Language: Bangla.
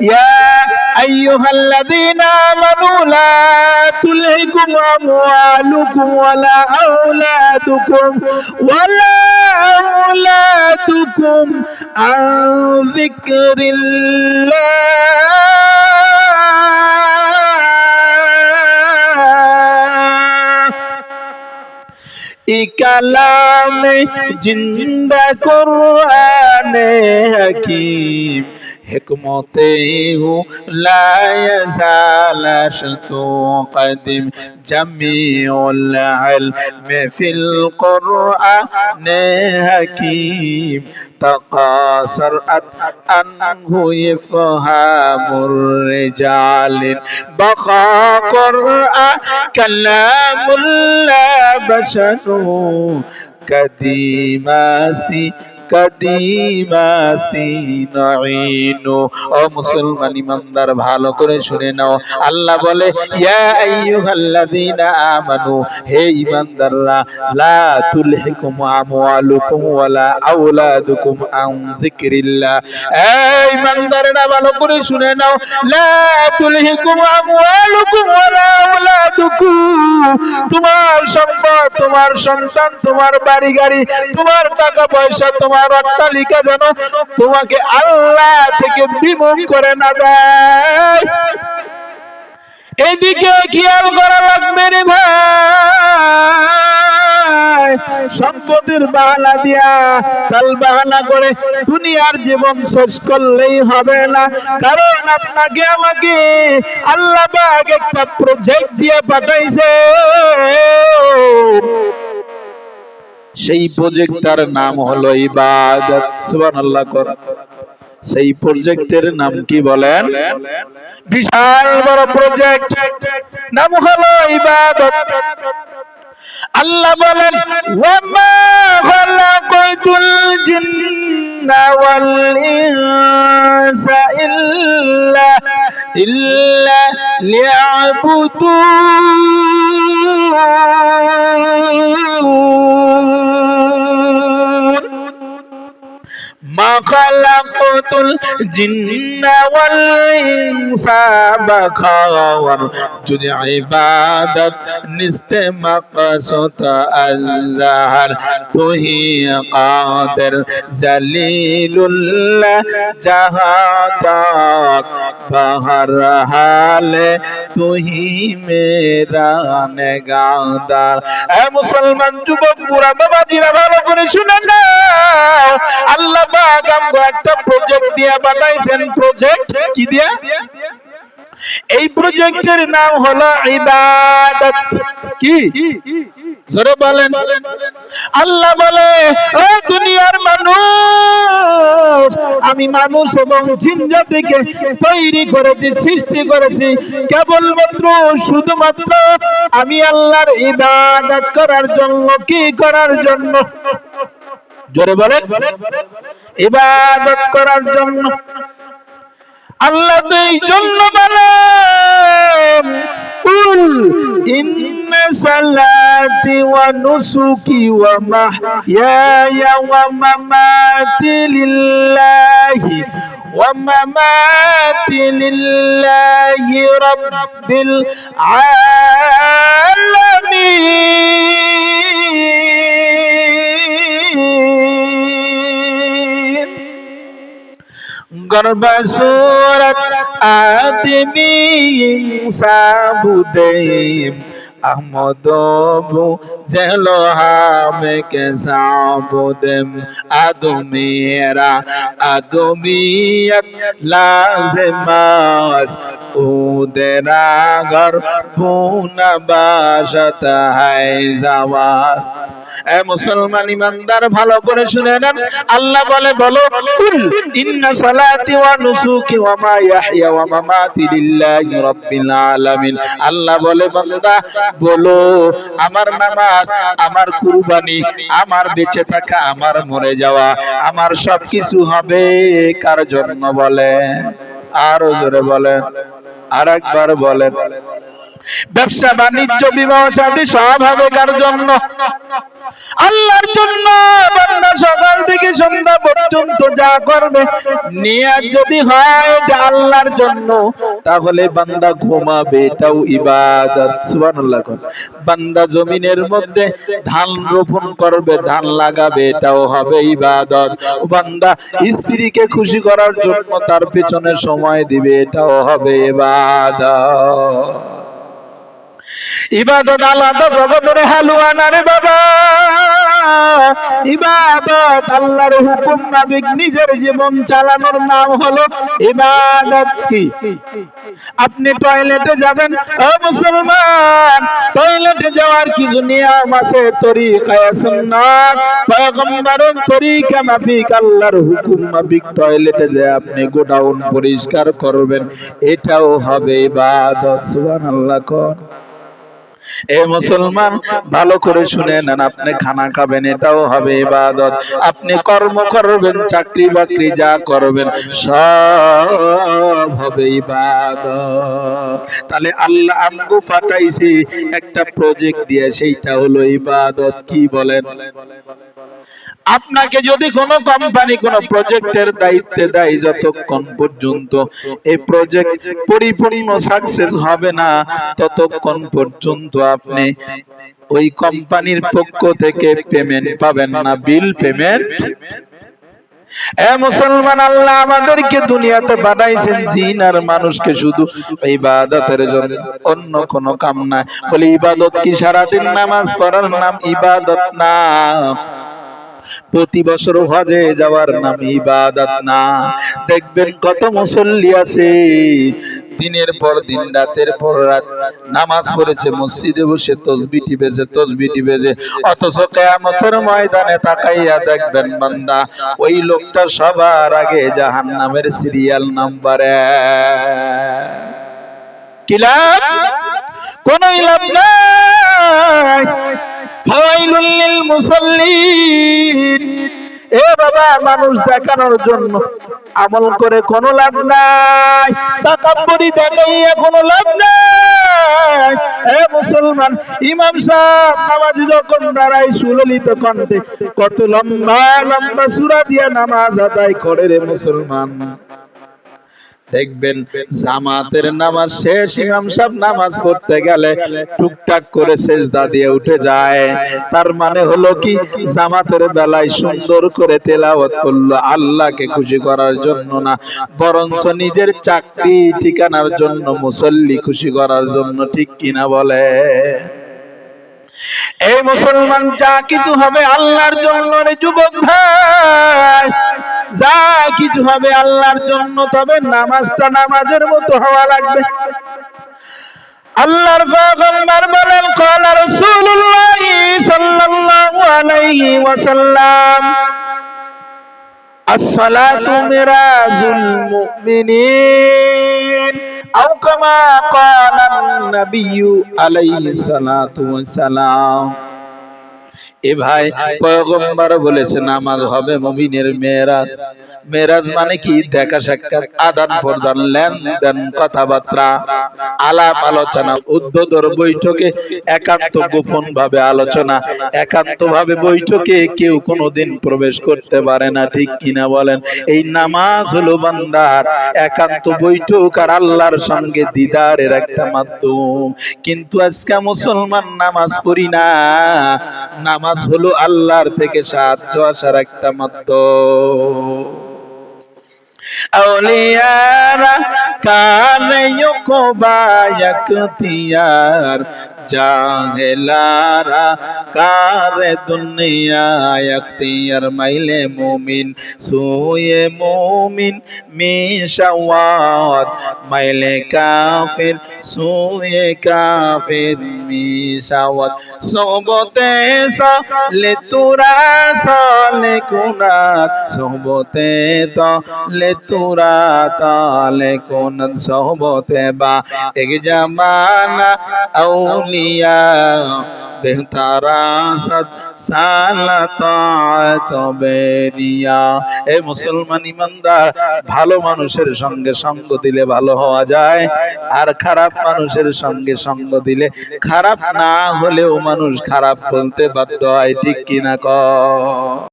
ইয়া আইয়ুহাল্লাযীনা আমানু লা তুলহিকুম আমওয়ালুকুম ওয়ালা আওলাদুকুম ওয়ালা আওলাদুকুম আন যিকরিল্লাহ ইকালাম জিন্দা কোরআনে হাকিম হিকমতে حكمته لا يزال أشت قدم جميع العلم في القرآن حكيم تقاصرت أنه يفهم الرجال بقى قرآن كلام لا بشر قديم কাদিমাস্তি নাইনু ও মুসলমান ভালো করে শুনে নাও। লা তুলহিকুম আমওয়ালুকুম ওয়ালা আওলাদুকুম আন যিকরিল্লাহ। এই ইমানদাররা তোমার সন্তান, তোমার বাড়ি গাড়ি তোমার টাকা পয়সা, তোমার অট্টালিকা যেন তোমাকে আল্লাহ থেকে বিমুখ করে না দেয়। এদিকে খেয়াল করা লাগবে রে ভাই। সম্পদের বাহানা দিয়া তাল বাহানা করে দুনিয়ার জীবন শেষ করলেই হবে না। কারণ আপনাকে আমাকে আল্লাহ একটা প্রজেক্ট দিয়ে পাঠাইছে। সেই প্রজেক্টটার নাম হলো ইবাদত। সুবহানাল্লাহ কর সেই প্রজেক্টের নাম কি বলেন? বিশাল বড় প্রজেক্ট নাম হলো ইবাদত। আল্লাহ বলেন, ওয়ামা খালাকাতুল জিন্না ওয়াল ইনসা ইল্লা ইল্লা লিয়াবুদুন। মা খালাকতুল জিন্না ওয়াল ইনসা বাখাওয়ার যদি ইবাদত নিস্তে মাকসুত আল্লাহর তুহি কাদের জালিলুল জাহাদাত, বাহার হালে তুহি মেরা নেগাদার। এ মুসলমান যুবক বুড়া বাবাজিরা ভালো করে শুনে না আল্লাহ আমগো একটা প্রজেক্ট দিয়া বানাইছেন। প্রজেক্ট কি দিয়া? এই প্রজেক্টের নাম হলো ইবাদত। কি? জোরে বলেন। আল্লাহ বলে ও দুনিয়ার মানুষ, আমি মানুষ এবং জিন জাতিকে তৈরি করেছি, সৃষ্টি করেছি। কেবলমাত্র শুধুমাত্র আমি আল্লাহর ইবাদত করার জন্য, কি করার জন্য? জোরে বলেন। ইবাদত করার জন্য। আল্লাহ তো এই জন্য বলেন, কুল ইন্না সালাতি ওয়া নুসুকি ওয়া মাহইয়ায়া ওয়া মামাতি আলামিন। গর্ব সুরত আদমি সাবুদেম আহমদ বু জেলো হামে কে সাবুদেম আদমিরা আদমিয়ত লাজমাস উদেরা ঘর পুনা বাসত হাই যাওয়া এ মুসলমান ইমানদার, ভালো করে শুনে নেন। আল্লাহ বলে, বলো ইন্না সালাতি ওয়া নুসুকি ওয়া মা ইয়াহইয়া ওয়া মামাতি লিল্লাহি রাব্বিল আলামিন। আল্লাহ বলে, বান্দা বলো, আমার নামাজ, আমার কুরবানি, আমার বেঁচে থাকা, আমার মরে যাওয়া, আমার সবকিছু হবে কার জন্য বলে? আরও জোরে বলেন আর একবার বলেন। ব্যবসা, বাণিজ্য, বিবাহ সাথে সব হবে কার জন্য? আল্লাহর জন্য। বান্দা সকাল থেকে সন্ধ্যা পর্যন্ত যা করবে নিয়াত যদি হয় এটা আল্লাহর জন্য, তাহলে বান্দা ঘুমাবে, এটাও ইবাদত, সুবহানাল্লাহ বান্দা জমিনের মধ্যে ধান রোপণ করবে, ধান লাগাবে, এটাও হবে ইবাদত। বান্দা স্ত্রীকে খুশি করার জন্য তার পেছনে সময় দিবে, এটাও হবে ইবাদত। ইবাদত আলাদা জগতের হালুয়া না রে বাবা। ইবাদত, আল্লাহর হুকুম নাবিক নিজের জীবন চালানোর নাম হলো ইবাদত কি? আপনি টয়লেটে যাবেন, ও মুসলমান টয়লেটে যাওয়ার কিছু নিয়ম আছে, তরিকায় সুন্নাত পয়গম্বরের তরিকা মাফিক, আল্লাহর হুকুম মাফিক টয়লেটে যায় আপনি গোডাউন পরিষ্কার করবেন, এটাও হবে ইবাদত, সুবহানাল্লাহ কর এ মুসলমান, ভালো করে শুনে নেন আপনি খানা খাবেন, এটাও হবে ইবাদত। আপনি কর্ম করবেন, চাকরি বাকরি যা করবেন, সব হবে ইবাদত। তাহলে আল্লাহ আমগো ফাটাইছে, একটা প্রজেক্ট দিয়ে, সেইটা হলো ইবাদত। কি বলেন? আপনাকে যদি কোনো কোম্পানি, কোনো প্রজেক্টের দায়িত্বে দেয় যতক্ষণ পর্যন্ত এই প্রজেক্ট পরিপূর্ণ সাকসেস হবে না, ততক্ষণ পর্যন্ত আপনি ওই কোম্পানির পক্ষ থেকে পেমেন্ট পাবেন না বিল পেমেন্ট এ মুসলমান, আল্লাহ আমাদেরকে দুনিয়াতে পাঠাইছেন, জিন আর মানুষকে শুধু ইবাদতের জন্য, অন্য কোনো কাম নাই। বলে, ইবাদত কি সারাদিন নামাজ পড়ার নাম ইবাদত না। প্রতি বছর হজে যাওয়ার নাম ইবাদত না। দেখবেন কত মুসল্লি আছে, দিনের পর দিন, রাতের পর রাত নামাজ পড়েছে, মসজিদে বসে তসবি টিপেছে তসবি টিপেছে, অথচ কেয়ামতের ময়দানে তাকাইয়া দেখবেন বান্দা, ওই লোকটা সবার আগে জাহান নামের সিরিয়াল নাম্বারে কি লাভ? কোন লাভ নাই। ফাওয়াইলুল লিল মুসাল্লিন। এ বাবা, মানুষ দেখানোর জন্য আমল করে কোনো লাভ নাই। তাকাব্বুরি দেখাইয়া কোনো লাভ নাই। এ মুসলমান, ইমাম সাহেব নামাজ যখন দাঁড়াই সুললিত কণ্ঠে, কত লম্বা লম্বা সুরা দিয়া নামাজ আদায় করে রে মুসলমান। দেখবেন জামাতের নামাজ শেষ, ইমাম সাহেব নামাজ পড়তে গেলে টুকটাক করে সেজদা দিয়ে উঠে যায়। তার মানে হলো কি? জামাতের বেলায় সুন্দর করে তেলাওয়াত করল আল্লাহকে খুশি করার জন্য না, বরঞ্চ নিজের চাকরি ঠিকানার জন্য, মুসল্লি খুশি করার জন্য, ঠিক কিনা বলে? এই মুসলমান যা কিছু হবে আল্লাহর জন্য যুবক ভাই। যা কিছু হবে আল্লাহর জন্য তবে নামাজটা নামাজের মতো হওয়া লাগবে আল্লাহর পয়গম্বর বলেন قال رسول الله صلى الله عليه وسلم الصلاة مراج المؤمنين أو كما قال النبي عليه الصلاة والسلام এ ভাই পয়গম্বর বলেছে নামাজ হবে মুমিনের মেরাজ মেরাজ মানে কি? দেখা সাক্ষাৎ আদান প্রদান লেনদেন কথাবার্তা আলাপ আলোচনা উদ্বোধর বৈঠকে একান্ত গোপন ভাবে আলোচনা একান্ত ভাবে বৈঠকে কেউ কোনোদিন প্রবেশ করতে পারে না ঠিক কিনা বলেন? এই নামাজ হলো বান্দার একান্ত বৈঠক আর আল্লাহর সঙ্গে দিদারের একটা মাধ্যম। কিন্তু আজকে মুসলমান নামাজ পড়ি না। নামাজ হলো আল্লাহর থেকে সাহায্য আসার একটা মাধ্যম اولیارا کان یکو با یکتیار জাহেলারা কার দুনিয়া এখতিয়ার মাইলে মুমিন সুয়ে মুমিন, মিশাওয়াত, মাইলে কাফির সুয়ে কাফির, মিশাওয়াত। সোবতে সালে তুরা, সালে কুনাত, সোবতে তো লে তুরা, তালে কুনাত, সোবতে বা। এক জামানা আউলি الأولياء বেহতারা সাত সালাত বেরিয়া এ মুসলমান ইমানদার ভালো মানুষের সঙ্গে সঙ্গ দিলে ভালো হওয়া যায় আর খারাপ মানুষের সঙ্গে সঙ্গ দিলে খারাপ না হলেও মানুষ খারাপ বলতে বাধ্য হয় ঠিক কিনা ক